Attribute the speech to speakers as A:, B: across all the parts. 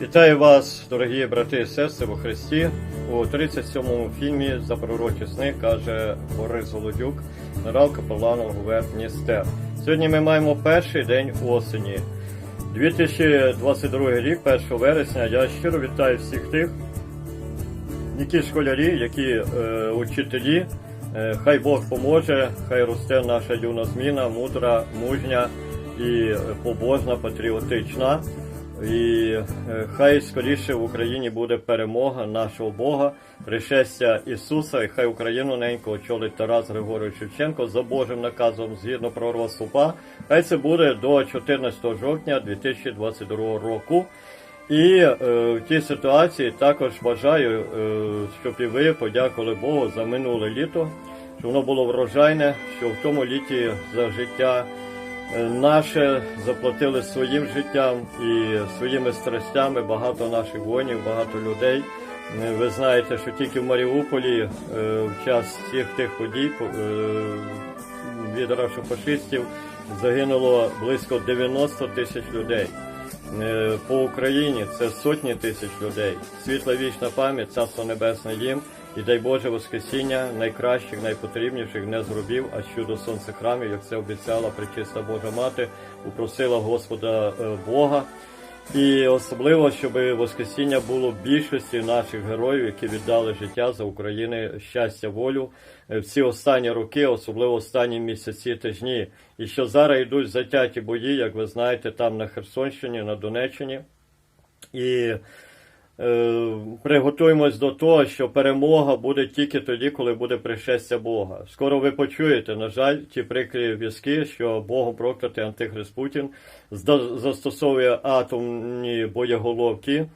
A: Вітаю вас, дорогі брати і сестри у Христі. У 37-му фільмі за пророчі сни каже Борис Голодюк, генерал капелану ГУВР Сьогодні ми маємо перший день осені. 2022 рік, 1 вересня. Я щиро вітаю всіх тих, які школярі, які е, учителі. Е, хай Бог поможе, хай росте наша юна зміна, мудра, мужня і побожна, патріотична. І е, хай скоріше в Україні буде перемога нашого Бога, пришестя Ісуса, і хай Україну ненько очолить Тарас Григорович Шевченко за Божим наказом згідно пророцтва УПА. Хай це буде до 14 жовтня 2022 року. І е, в тій ситуації також бажаю, е, щоб і ви подякували Богу за минуле літо, щоб воно було врожайне, що в тому літі за життя наше заплатили своїм життям і своїми страстями багато наших воїнів, багато людей. Е, Ви знаєте, що тільки в Маріуполі е, в час всіх тих подій е, від рашофашистів загинуло близько 90 тисяч людей. По Україні це сотні тисяч людей. Світла вічна пам'ять, царство небесне їм. І дай Боже Воскресіння найкращих, найпотрібніших не зробів, а чудо сонце храмів, як це обіцяла пречиста Божа Мати, упросила Господа е, Бога. І особливо, щоб Воскресіння було більшості наших героїв, які віддали життя за України щастя, волю е, в ці останні роки, особливо останні місяці тижні. І що зараз йдуть затяті бої, як ви знаєте, там на Херсонщині, на Донеччині. І приготуємось до того, що перемога буде тільки тоді, коли буде пришестя Бога. Скоро ви почуєте, на жаль, ті прикрі візки, що Богом проклятий Антихрист Путін застосовує атомні боєголовки,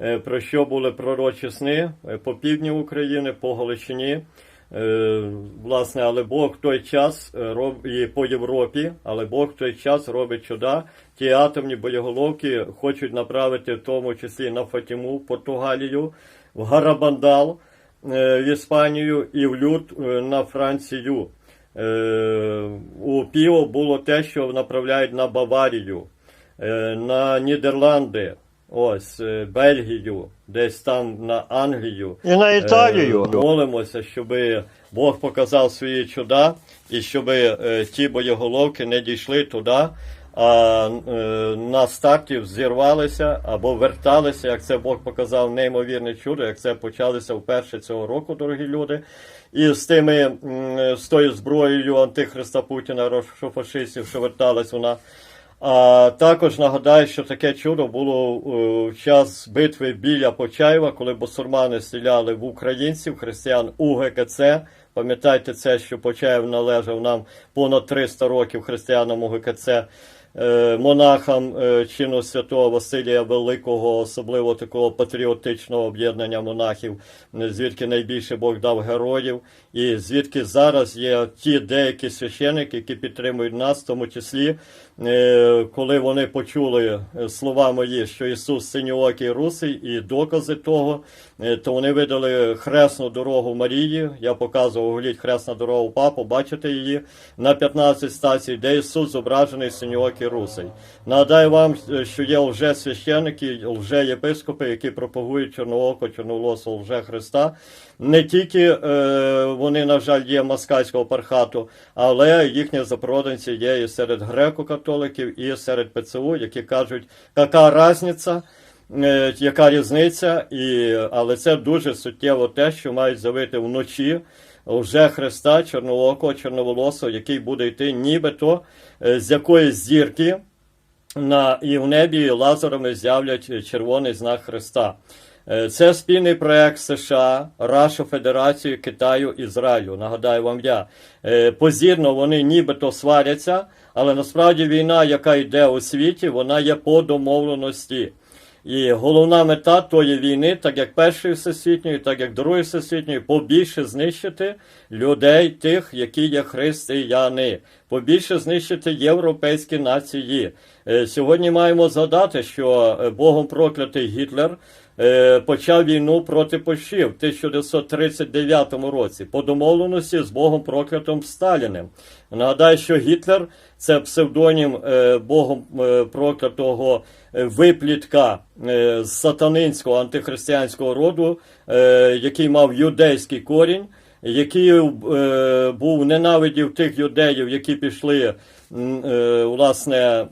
A: е, про що були пророчі сни е, по півдні України, по Галичині. Е, Власне, але Бог той час е, роб і по Європі, але Бог той час робить чуда. Ті атомні боєголовки хочуть направити в тому числі на Фатіму, в Португалію, в Гарабандал е, в Іспанію і в Люд на Францію. У Піо було те, що направляють на Баварію, на Нідерланди, ось е, Бельгію, десь там на Англію.
B: І на Італію.
A: Е, Молимося, щоб Бог показав свої чуда і щоб е, ті боєголовки не дійшли туди, а на старті зірвалися або верталися, як це Бог показав неймовірне чудо, як це почалося вперше цього року, дорогі люди. І з тими з тою зброєю антихриста Путіна, рошофашистів, що верталась вона. А також нагадаю, що таке чудо було е, в час битви біля Почаєва, коли бусурмани стріляли в українців, християн УГКЦ. Пам'ятайте це, що Почаєв належав нам понад 300 років християнам УГКЦ, е, монахам е, чину святого Василія Великого, особливо такого патріотичного об'єднання монахів, е, звідки найбільше Бог дав героїв, і звідки зараз є ті деякі священики, які підтримують нас, в тому числі, е, коли вони почули е, слова мої, що Ісус синьоокий русий, і докази того, е, то вони видали хресну дорогу Марії. Я показував глядь хресна дорога папу, бачите її на 15 стацій, де Ісус зображений синьоокий русий. Нагадаю вам, е, що є лже священики, лже єпископи, які пропагують чорнооко, чорноволосого лже Христа. Не тільки е, вони, на жаль, є москальського пархату, але їхні запроданці є і серед греко-католиків, і серед ПЦУ, які кажуть, яка різниця, е, яка різниця, і, але це дуже суттєво те, що мають завити вночі вже Христа, чорноокого, чорноволосого, який буде йти нібито е, з якоїсь зірки, на, і в небі лазерами з'являть червоний знак Христа. Е, Це спільний проект США, Раша Федерації, Китаю, Ізраїлю. Нагадаю вам я. Е, Позірно вони нібито сваряться, але насправді війна, яка йде у світі, вона є по домовленості. І головна мета тої війни, так як Першої всесвітньої, так як Другої всесвітньої, побільше знищити людей, тих, які є християни. побільше знищити європейські нації. Е, Сьогодні маємо згадати, що е, Богом проклятий Гітлер почав війну проти Польщі в 1939 році по домовленості з Богом проклятим Сталіним. Нагадаю, що Гітлер це псевдонім е, Богом е, проклятого е, виплітка е, з сатанинського антихристиянського роду, е, який мав юдейський корінь, який е, був ненавидів тих юдеїв, які пішли е, власне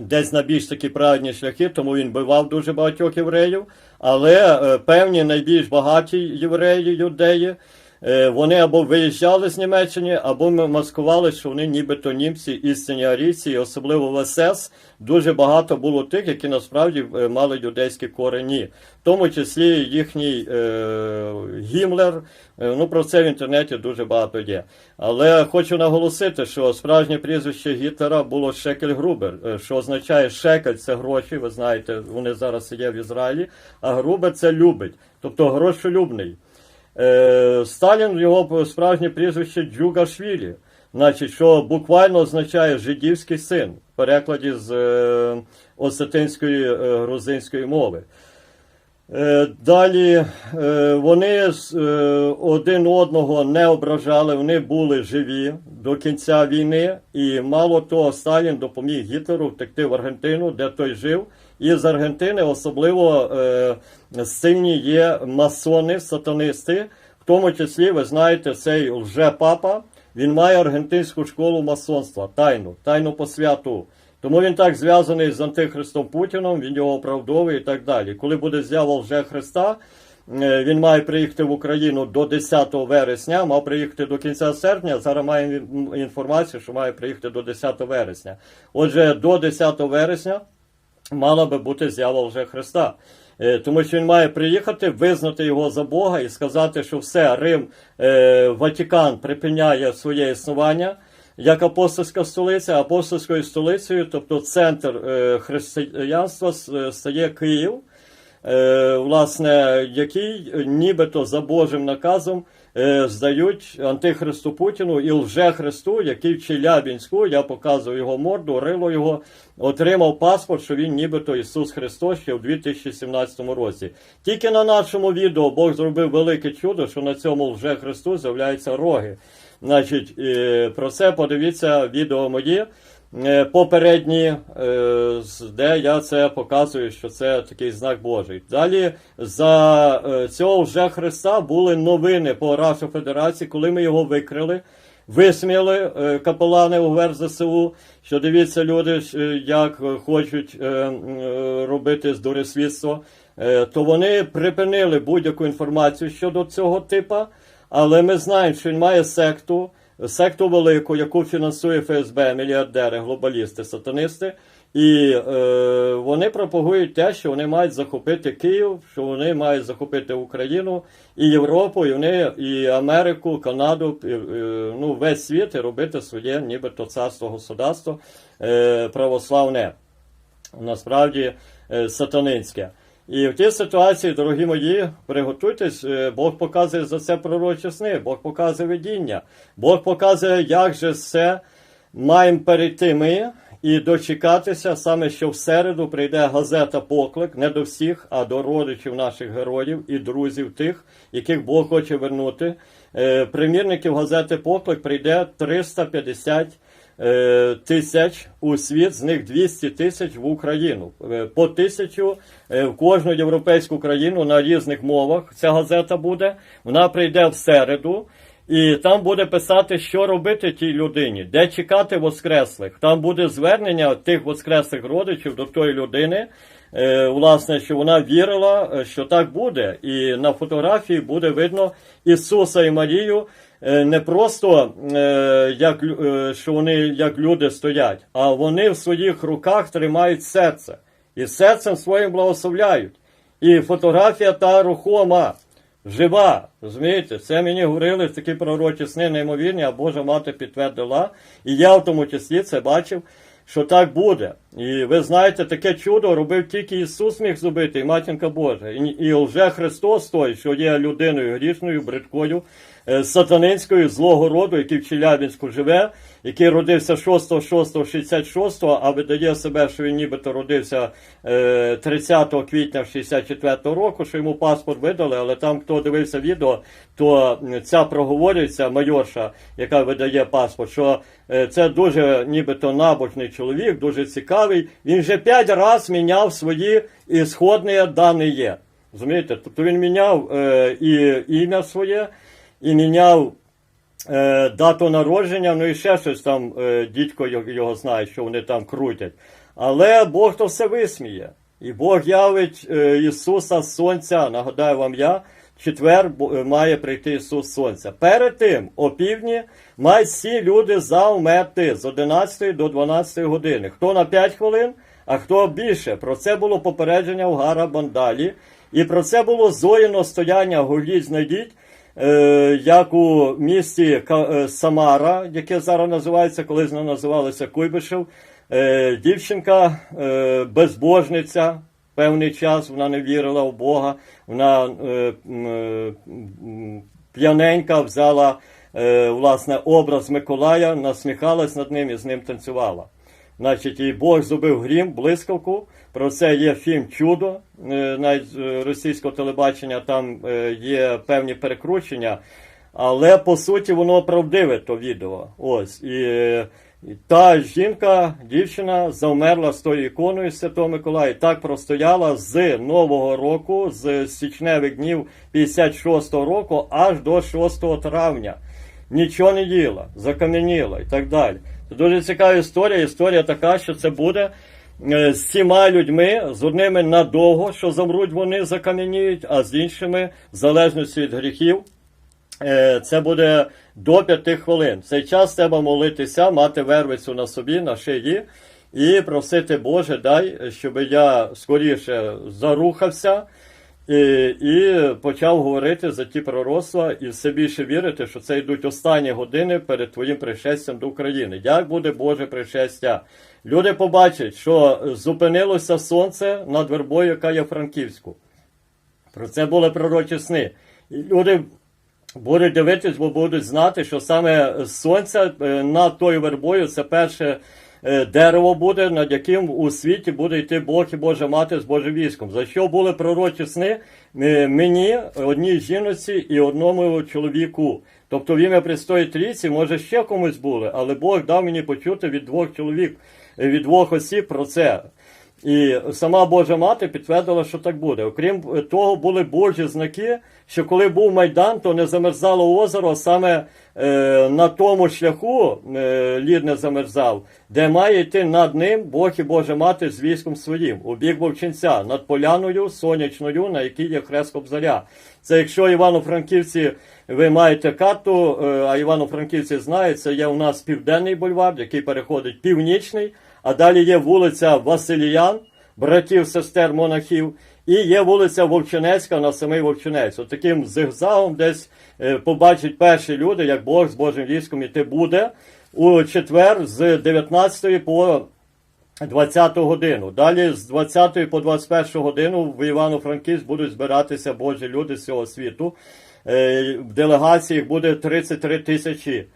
A: десь на більш такі праведні шляхи, тому він бивав дуже багатьох євреїв. Але е, певні найбільш багаті євреї, юдеї, вони або виїжджали з Німеччини, або м- маскували, що вони нібито німці, істинні арійці, і особливо в СС дуже багато було тих, які насправді е, мали юдейські корені, в тому числі їхній е, Гімлер. Е, Ну, про це в інтернеті дуже багато є. Але хочу наголосити, що справжнє прізвище Гітлера було Шекель Грубер, е, що означає шекель це гроші, ви знаєте, вони зараз є в Ізраїлі, а Грубер це любить, тобто грошолюбний. Е, Сталін його справжнє прізвище Джугашвілі, значить, що буквально означає жидівський син в перекладі з е, осетинської е, грузинської мови. Е, Далі е, вони е, один одного не ображали, вони були живі до кінця війни, і мало того, Сталін допоміг Гітлеру втекти в Аргентину, де той жив. І з Аргентини особливо сильні є масони, сатанисти, в тому числі, ви знаєте, цей лже-папа, він має аргентинську школу масонства, тайну, тайну посвяту. Тому він так зв'язаний з антихристом Путіном, він його оправдовує і так далі. Коли буде з'ява лже Христа, е, він має приїхати в Україну до 10 вересня, мав приїхати до кінця серпня. Зараз має інформацію, що має приїхати до 10 вересня. Отже, до 10 вересня мала би бути з'ява вже Христа. Е, Тому що він має приїхати, визнати його за Бога і сказати, що все, Рим, е, Ватикан припиняє своє існування як апостольська столиця, апостольською столицею, тобто центр е, християнства е, стає Київ, е, власне, який нібито за Божим наказом здають антихристу Путіну і лже-христу, який в Челябінську, я показую його морду, рило його, отримав паспорт, що він нібито Ісус Христос ще в 2017 році. Тільки на нашому відео Бог зробив велике чудо, що на цьому лже-христу з'являються роги. Значить, е, про це подивіться відео мої е, попередні, е, де я це показую, що це такий знак Божий. Далі за цього вже Христа були новини по Рашу Федерації, коли ми його викрили. Висміяли е, капелани УВР ЗСУ, що дивіться люди, як хочуть робити здуресвітство, е, то вони припинили будь-яку інформацію щодо цього типа. Але ми знаємо, що він має секту, секту велику, яку фінансує ФСБ, мільярдери, глобалісти, сатанисти. І е, вони пропагують те, що вони мають захопити Київ, що вони мають захопити Україну і Європу, і вони і Америку, Канаду, і, е, ну весь світ і робити своє, нібито царство государство е, православне, насправді е, сатанинське. І в тій ситуації, дорогі мої, приготуйтесь, е, Бог показує за це пророчі сни, Бог показує видіння, Бог показує, як же все маємо перейти ми і дочекатися саме, що в середу прийде газета Поклик не до всіх, а до родичів наших героїв і друзів тих, яких Бог хоче вернути. Е, Примірників газети Поклик прийде 350 е, тисяч у світ, з них 200 тисяч в Україну. Е, По тисячу е, в кожну європейську країну на різних мовах ця газета буде. Вона прийде в середу. І там буде писати, що робити тій людині, де чекати воскреслих. Там буде звернення тих воскреслих родичів до тої людини, е, власне, що вона вірила, е, що так буде. І на фотографії буде видно Ісуса і Марію е, не просто е, як, е, що вони як люди стоять, а вони в своїх руках тримають серце і серцем своїм благословляють. І фотографія та рухома жива. Розумієте, це мені говорили такі пророчі сни неймовірні, а Божа мати підтвердила. І я в тому числі це бачив, що так буде. І ви знаєте, таке чудо робив тільки Ісус міг зробити, і матінка Божа. І, і вже Христос той, що є людиною грішною, бридкою, е, сатанинською, злого роду, який в Челябінську живе, який родився 6 а видає себе, що він нібито родився е, 30 квітня 64 року, що йому паспорт видали, але там, хто дивився відео, то ця проговорюється майорша, яка видає паспорт, що е, це дуже нібито набожний чоловік, дуже цікавий. Він вже п'ять разів міняв свої ісходні дані. Розумієте? Тобто він міняв е, і ім'я своє, і міняв е, дату народження, ну і ще щось там е, дідько його, знає, що вони там крутять. Але Бог то все висміє. І Бог явить е, Ісуса Сонця, нагадаю вам я, четвер е, має прийти Ісус Сонця. Перед тим, о півдні, мають всі люди завмерти з 11 до 12 години. Хто на 5 хвилин, а хто більше. Про це було попередження в Гара Бандалі. І про це було зоїно стояння гугліть, знайдіть, е, як у місті е, Самара, яке зараз називається, колись називалося Куйбишев. Дівчинка безбожниця. Певний час вона не вірила в Бога. Вона е, е, п'яненька взяла е, власне образ Миколая, насміхалась над ним і з ним танцювала. Значить, і Бог зробив грім, блискавку. Про це є фільм Чудо, е, е, російського телебачення, там е, є певні перекручення. Але по суті воно правдиве, то відео. Ось. І, е, та жінка, дівчина, завмерла з тою іконою Святого Миколая. Так простояла з Нового року, з січневих днів 56-го року аж до 6 травня. Нічого не їла, закам'яніла і так далі. Це дуже цікава історія. Історія така, що це буде е, з всіма людьми, з одними надовго, що замруть вони, закам'яніють, а з іншими, в залежності від гріхів, Це буде до 5 хвилин. В цей час треба молитися, мати вервицю на собі, на шиї, і просити Боже, дай, щоб я скоріше зарухався і, і почав говорити за ті пророцтва і все більше вірити, що це йдуть останні години перед твоїм пришестям до України. Як буде Боже пришестя? Люди побачать, що зупинилося сонце над вербою, яка є Франківську. Про це були пророчі сни. І люди будуть дивитись, бо будуть знати, що саме з сонця е, над тою вербою це перше е, дерево буде, над яким у світі буде йти Бог і Божа мати з Божим військом. За що були пророчі сни Е, мені, одній жіноці і одному чоловіку. Тобто в ім'я Престої Трійці, може ще комусь були, але Бог дав мені почути від двох чоловік, від двох осіб про це. І сама Божа мати підтвердила, що так буде. Окрім того, були Божі знаки, що коли був Майдан, то не замерзало озеро, саме е, на тому шляху е, лід не замерзав, де має йти над ним Бог і Божа мати з військом своїм, у бік Вовчинця, над поляною сонячною, на якій є хрест Кобзаря. Це якщо Івано-Франківці ви маєте карту, е, а Івано-Франківці знають, це є у нас південний бульвар, який переходить північний. А далі є вулиця Василіян, братів, сестер, монахів, і є вулиця Вовчинецька на самий Вовчинець. От таким зигзагом десь е, побачать перші люди, як Бог з Божим військом іти буде у четвер з 19 по 20 годину. Далі з 20 по 21 годину в Івано-Франківськ будуть збиратися Божі люди з цього світу. Е, В делегаціях буде 33 тисячі.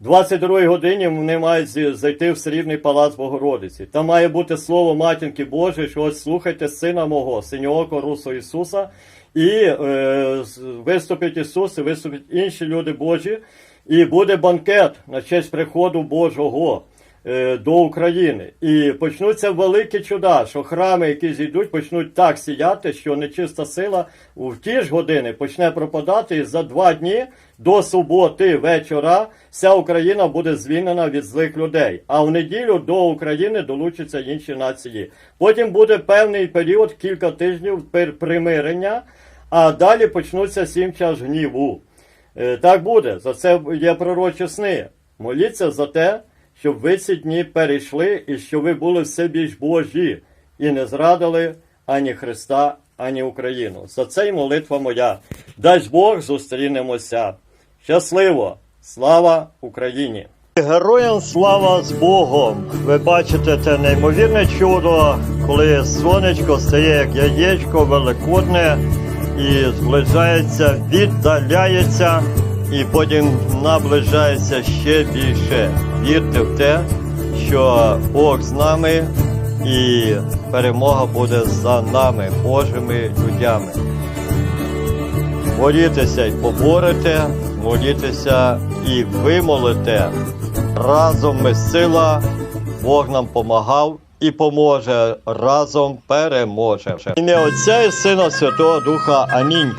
A: 22 годині вони мають зайти в срібний палац Богородиці. Там має бути слово матінки Божої, що ось слухайте сина мого, синього Русу Ісуса, і е, виступить Ісус, і виступить інші люди Божі, і буде банкет на честь приходу Божого до України. І почнуться великі чуда, що храми, які зійдуть, почнуть так сіяти, що нечиста сила в ті ж години почне пропадати, і за два дні до суботи вечора вся Україна буде звільнена від злих людей. А в неділю до України долучаться інші нації. Потім буде певний період, кілька тижнів примирення, а далі почнуться сім час гніву. Е, Так буде. За це є пророчі сни. Моліться за те, щоб ви ці дні перейшли і щоб ви були все більш Божі і не зрадили ані Христа, ані Україну. За це й молитва моя. Дасть Бог, зустрінемося. Щасливо! Слава Україні! Героям слава з Богом! Ви бачите це неймовірне чудо, коли сонечко стає як яєчко великодне і зближається, віддаляється і потім наближається ще більше. Вірте в те, що Бог з нами і перемога буде за нами, Божими людьми. Молітеся і поборете, молітеся і вимолите. Разом ми сила, Бог нам помагав і поможе. Разом переможемо. В Ім'я Отця і Сина Святого Духа. Амінь.